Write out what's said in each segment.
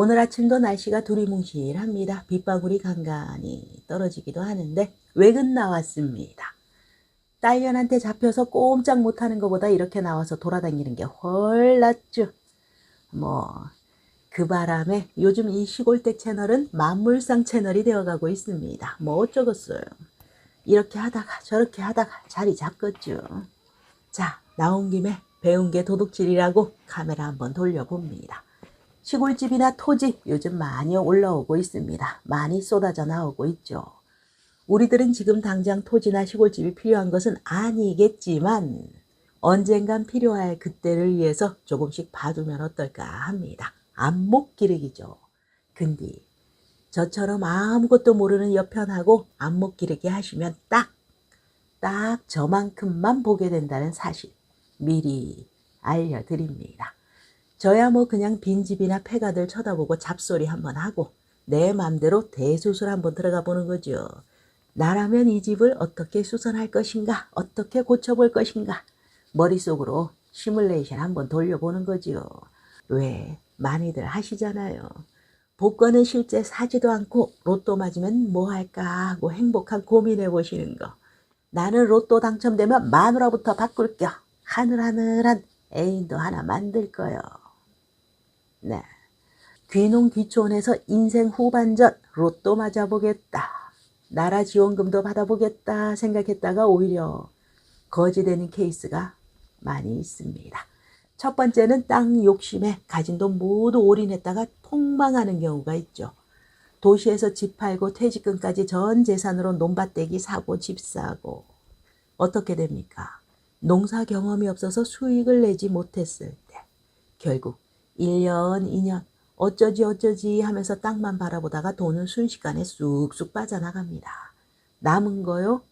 오늘 아침도 날씨가 두리뭉실합니다. 빗방울이 간간히 떨어지기도 하는데 외근 나왔습니다. 딸년한테 잡혀서 꼼짝 못하는 것보다 이렇게 나와서 돌아다니는 게 훨 낫죠. 뭐, 그 바람에 요즘 이 시골댁 채널은 만물상 채널이 되어가고 있습니다. 뭐 어쩌겠어요. 이렇게 하다가 저렇게 하다가 자리 잡겠죠. 자, 나온 김에 배운 게 도둑질이라고 카메라 한번 돌려봅니다. 시골집이나 토지 요즘 많이 올라오고 있습니다. 많이 쏟아져 나오고 있죠. 우리들은 지금 당장 토지나 시골집이 필요한 것은 아니겠지만 언젠간 필요할 그때를 위해서 조금씩 봐두면 어떨까 합니다. 안목 기르기죠. 근데 저처럼 아무것도 모르는 여편하고 안목 기르기 하시면 딱, 딱 저만큼만 보게 된다는 사실 미리 알려드립니다. 저야 뭐 그냥 빈집이나 폐가들 쳐다보고 잡소리 한번 하고 내 맘대로 대수술 한번 들어가 보는 거죠. 나라면 이 집을 어떻게 수선할 것인가, 어떻게 고쳐볼 것인가, 머릿속으로 시뮬레이션 한번 돌려보는 거지요. 왜 많이들 하시잖아요. 복권은 실제 사지도 않고 로또 맞으면 뭐 할까 하고 행복한 고민해 보시는 거. 나는 로또 당첨되면 마누라부터 바꿀 겨. 하늘하늘한 애인도 하나 만들 거요. 네. 귀농 귀촌에서 인생 후반전 로또 맞아보겠다. 나라 지원금도 받아보겠다 생각했다가 오히려 거지되는 케이스가 많이 있습니다. 첫 번째는 땅 욕심에 가진 돈 모두 올인했다가 폭망하는 경우가 있죠. 도시에서 집 팔고 퇴직금까지 전 재산으로 논밭대기 사고 집 사고 어떻게 됩니까? 농사 경험이 없어서 수익을 내지 못했을 때 결국 1년, 2년 어쩌지 어쩌지 하면서 땅만 바라보다가 돈은 순식간에 쑥쑥 빠져나갑니다. 남은 거요?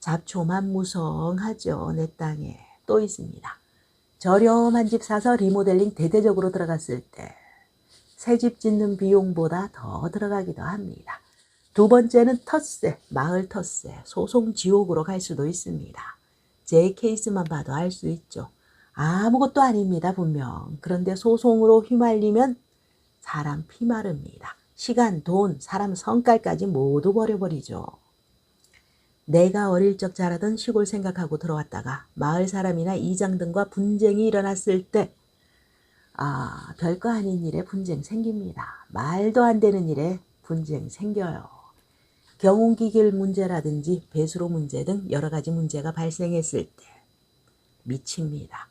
잡초만 무성하죠. 내 땅에 또 있습니다. 저렴한 집 사서 리모델링 대대적으로 들어갔을 때 새 집 짓는 비용보다 더 들어가기도 합니다. 두 번째는 텃세, 마을 텃세, 소송 지옥으로 갈 수도 있습니다. 제 케이스만 봐도 알 수 있죠. 아무것도 아닙니다, 분명. 그런데 소송으로 휘말리면 사람 피 마릅니다. 시간, 돈, 사람 성깔까지 모두 버려버리죠. 내가 어릴 적 자라던 시골 생각하고 들어왔다가 마을 사람이나 이장 등과 분쟁이 일어났을 때, 아, 별거 아닌 일에 분쟁 생깁니다. 말도 안 되는 일에 분쟁 생겨요. 경운기길 문제라든지 배수로 문제 등 여러 가지 문제가 발생했을 때 미칩니다.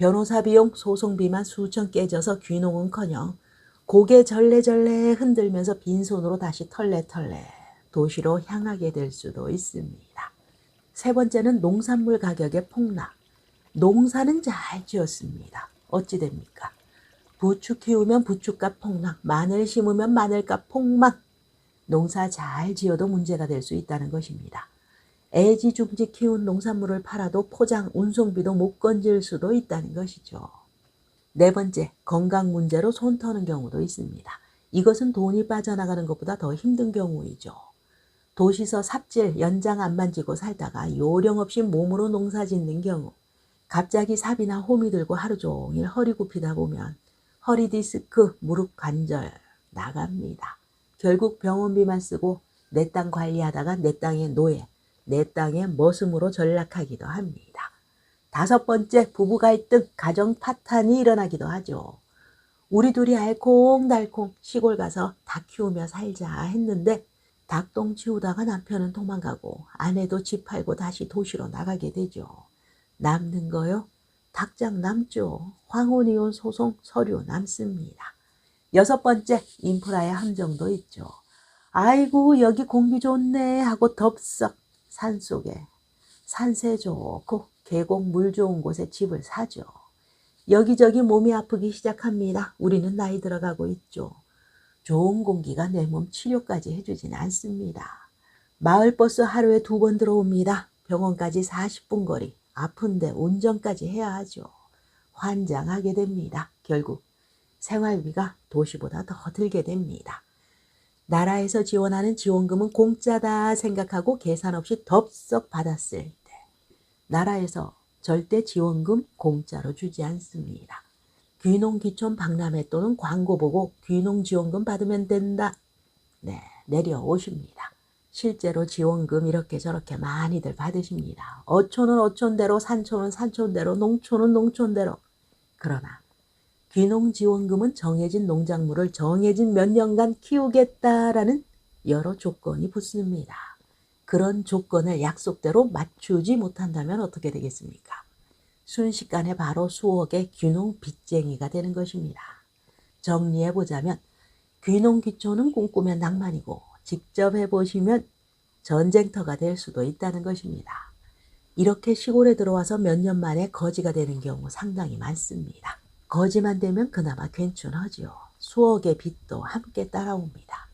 변호사 비용, 소송비만 수천 깨져서 귀농은커녕 고개 절레절레 흔들면서 빈손으로 다시 털레털레 도시로 향하게 될 수도 있습니다. 세 번째는 농산물 가격의 폭락. 농사는 잘 지었습니다. 어찌 됩니까? 부추 키우면 부추값 폭락, 마늘 심으면 마늘값 폭락. 농사 잘 지어도 문제가 될 수 있다는 것입니다. 애지중지 키운 농산물을 팔아도 포장, 운송비도 못 건질 수도 있다는 것이죠. 네 번째, 건강 문제로 손 터는 경우도 있습니다. 이것은 돈이 빠져나가는 것보다 더 힘든 경우이죠. 도시서 삽질, 연장 안 만지고 살다가 요령 없이 몸으로 농사 짓는 경우, 갑자기 삽이나 홈이 들고 하루 종일 허리 굽히다 보면 허리 디스크, 무릎 관절 나갑니다. 결국 병원비만 쓰고 내 땅 관리하다가 내 땅의 노예, 내 땅의 머슴으로 전락하기도 합니다. 다섯 번째, 부부 갈등, 가정 파탄이 일어나기도 하죠. 우리 둘이 알콩달콩 시골 가서 닭 키우며 살자 했는데 닭똥 치우다가 남편은 도망가고 아내도 집 팔고 다시 도시로 나가게 되죠. 남는 거요? 닭장 남죠. 황혼이혼 소송 서류 남습니다. 여섯 번째, 인프라의 함정도 있죠. 아이고, 여기 공기 좋네 하고 덥석 산 속에 산세 좋고 계곡 물 좋은 곳에 집을 사죠. 여기저기 몸이 아프기 시작합니다. 우리는 나이 들어가고 있죠. 좋은 공기가 내 몸 치료까지 해주진 않습니다. 마을버스 하루에 두 번 들어옵니다. 병원까지 40분 거리. 아픈데 운전까지 해야 하죠. 환장하게 됩니다. 결국 생활비가 도시보다 더 들게 됩니다. 나라에서 지원하는 지원금은 공짜다 생각하고 계산 없이 덥석 받았을 때 나라에서 절대 지원금 공짜로 주지 않습니다. 귀농 귀촌 박람회 또는 광고 보고 귀농 지원금 받으면 된다. 네, 내려오십니다. 실제로 지원금 이렇게 저렇게 많이들 받으십니다. 어촌은 어촌대로, 산촌은 산촌대로, 농촌은 농촌대로. 그러나 귀농지원금은 정해진 농작물을 정해진 몇 년간 키우겠다라는 여러 조건이 붙습니다. 그런 조건을 약속대로 맞추지 못한다면 어떻게 되겠습니까? 순식간에 바로 수억의 귀농 빚쟁이가 되는 것입니다. 정리해 보자면 귀농귀촌은 꿈꾸면 낭만이고 직접 해보시면 전쟁터가 될 수도 있다는 것입니다. 이렇게 시골에 들어와서 몇 년 만에 거지가 되는 경우 상당히 많습니다. 거지만 되면 그나마 괜찮하지요. 수억의 빚도 함께 따라옵니다.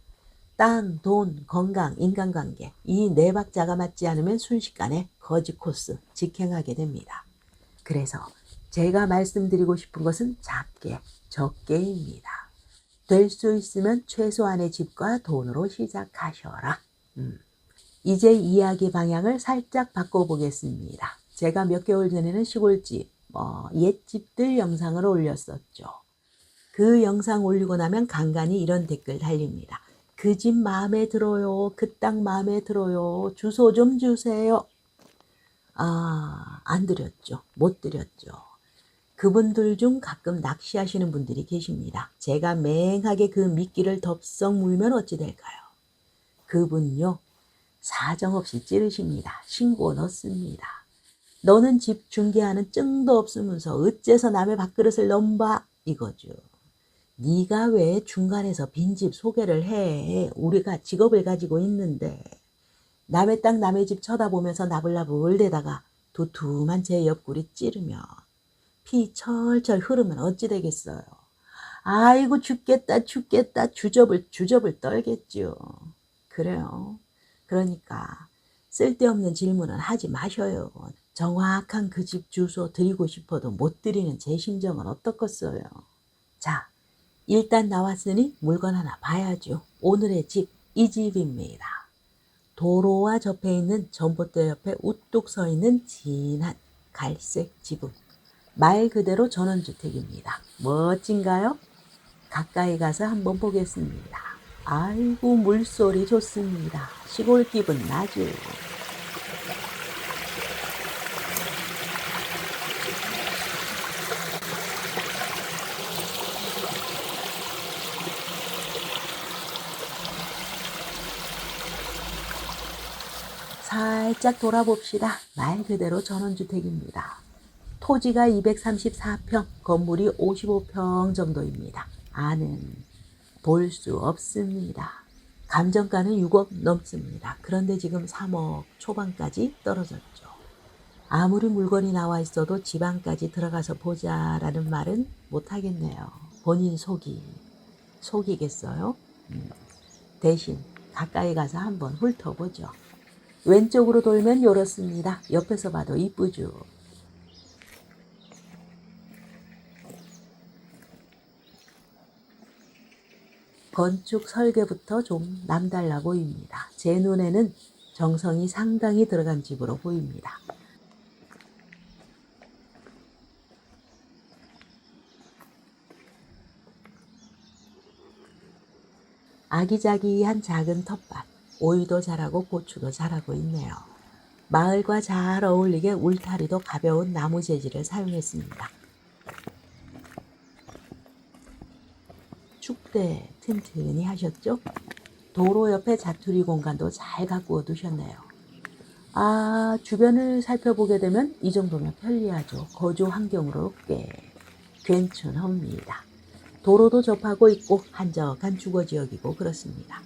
땅, 돈, 건강, 인간관계 이 네 박자가 맞지 않으면 순식간에 거지 코스 직행하게 됩니다. 그래서 제가 말씀드리고 싶은 것은 작게, 적게입니다. 될 수 있으면 최소한의 집과 돈으로 시작하셔라. 음. 이제 이야기 방향을 살짝 바꿔보겠습니다. 제가 몇 개월 전에는 시골집, 뭐 옛집들 영상을 올렸었죠. 그 영상 올리고 나면 간간히 이런 댓글 달립니다. 그 집 마음에 들어요. 그 땅 마음에 들어요. 주소 좀 주세요. 아, 안 드렸죠. 못 드렸죠. 그분들 중 가끔 낚시하시는 분들이 계십니다. 제가 맹하게 그 미끼를 덥석 물면 어찌 될까요? 그분요, 사정없이 찌르십니다. 신고 넣습니다. 너는 집 중개하는 증도 없으면서 어째서 남의 밥그릇을 넘봐? 이거죠. 네가 왜 중간에서 빈집 소개를 해? 우리가 직업을 가지고 있는데 남의 땅 남의 집 쳐다보면서 나불나불 대다가 두툼한 제 옆구리 찌르면 피 철철 흐르면 어찌 되겠어요. 아이고 죽겠다 죽겠다 주접을 주접을 떨겠죠. 그래요. 그러니까 쓸데없는 질문은 하지 마셔요. 정확한 그 집 주소 드리고 싶어도 못 드리는 제 심정은 어떻겠어요. 자, 일단 나왔으니 물건 하나 봐야죠. 오늘의 집, 이 집입니다. 도로와 접해 있는 전봇대 옆에 우뚝 서 있는 진한 갈색 지붕. 말 그대로 전원주택입니다. 멋진가요? 가까이 가서 한번 보겠습니다. 아이고 물소리 좋습니다. 시골 기분 나죠. 살짝 돌아봅시다. 말 그대로 전원주택입니다. 토지가 234평, 건물이 55평 정도입니다. 안은 볼수 없습니다. 감정가는 6억 넘습니다. 그런데 지금 3억 초반까지 떨어졌죠. 아무리 물건이 나와 있어도 지방까지 들어가서 보자라는 말은 못하겠네요. 본인 속이, 속이겠어요? 음, 대신 가까이 가서 한번 훑어보죠. 왼쪽으로 돌면 이렇습니다. 옆에서 봐도 이쁘죠. 건축 설계부터 좀 남달라 보입니다. 제 눈에는 정성이 상당히 들어간 집으로 보입니다. 아기자기한 작은 텃밭, 오이도 자라고 고추도 자라고 있네요. 마을과 잘 어울리게 울타리도 가벼운 나무 재질을 사용했습니다. 축대 튼튼히 하셨죠? 도로 옆에 자투리 공간도 잘 가꾸어 두셨네요. 아, 주변을 살펴보게 되면 이 정도면 편리하죠. 거주 환경으로 꽤 괜찮합니다. 도로도 접하고 있고 한적한 주거 지역이고 그렇습니다.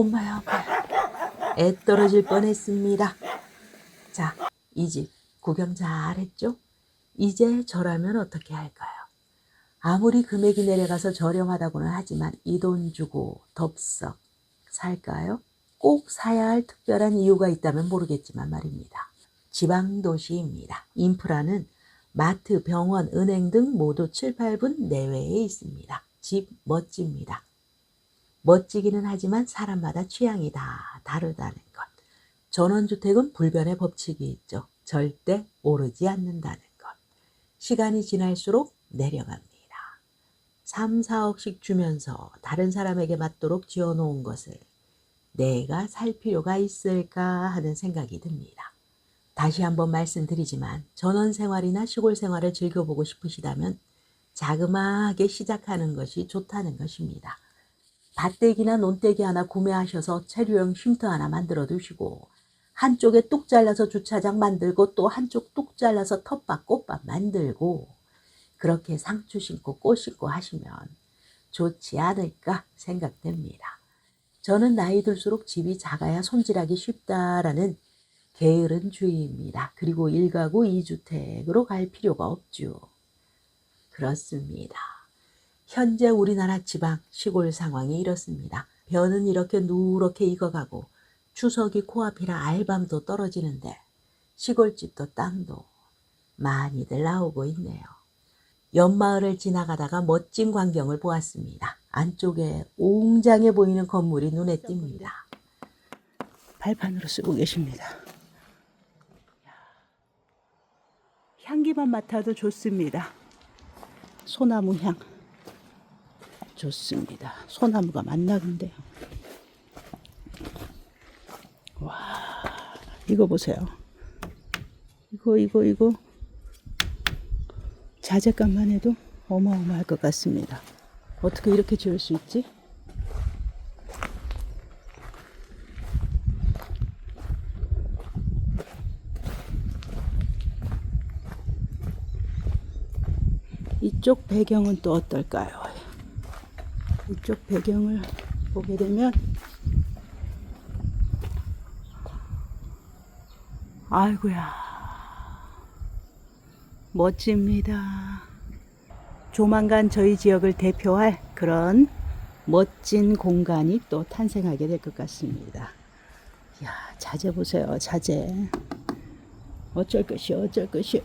엄마야, 엄마야. 애 떨어질 뻔했습니다. 자, 이 집 구경 잘했죠? 이제 저라면 어떻게 할까요? 아무리 금액이 내려가서 저렴하다고는 하지만 이 돈 주고 덥석 살까요? 꼭 사야 할 특별한 이유가 있다면 모르겠지만 말입니다. 지방 도시입니다. 인프라는 마트, 병원, 은행 등 모두 7, 8분 내외에 있습니다. 집 멋집니다. 멋지기는 하지만 사람마다 취향이 다 다르다는 것. 전원주택은 불변의 법칙이 있죠. 절대 오르지 않는다는 것. 시간이 지날수록 내려갑니다. 3, 4억씩 주면서 다른 사람에게 맞도록 지어놓은 것을 내가 살 필요가 있을까 하는 생각이 듭니다. 다시 한번 말씀드리지만 전원 생활이나 시골 생활을 즐겨보고 싶으시다면 자그마하게 시작하는 것이 좋다는 것입니다. 밭대기나 논대기 하나 구매하셔서 체류형 쉼터 하나 만들어 두시고 한쪽에 뚝 잘라서 주차장 만들고 또 한쪽 뚝 잘라서 텃밭 꽃밭 만들고 그렇게 상추 심고 꽃 심고 하시면 좋지 않을까 생각됩니다. 저는 나이 들수록 집이 작아야 손질하기 쉽다라는 게으른 주의입니다. 그리고 일가구 2주택으로 갈 필요가 없죠. 그렇습니다. 현재 우리나라 지방 시골 상황이 이렇습니다. 벼는 이렇게 누렇게 익어가고 추석이 코앞이라 알밤도 떨어지는데 시골집도 땅도 많이들 나오고 있네요. 연마을을 지나가다가 멋진 광경을 보았습니다. 안쪽에 웅장해 보이는 건물이 눈에 띕니다. 발판으로 쓰고 계십니다. 향기만 맡아도 좋습니다. 소나무 향. 좋습니다. 소나무가 만나는데요. 와, 이거 보세요. 이거, 이거, 이거. 자재값만 해도 어마어마할 것 같습니다. 어떻게 이렇게 지을 수 있지? 이쪽 배경은 또 어떨까요? 이쪽 배경을 보게 되면 아이고야 멋집니다. 조만간 저희 지역을 대표할 그런 멋진 공간이 또 탄생하게 될 것 같습니다. 야 자재 보세요 자재 어쩔 것이요 어쩔 것이요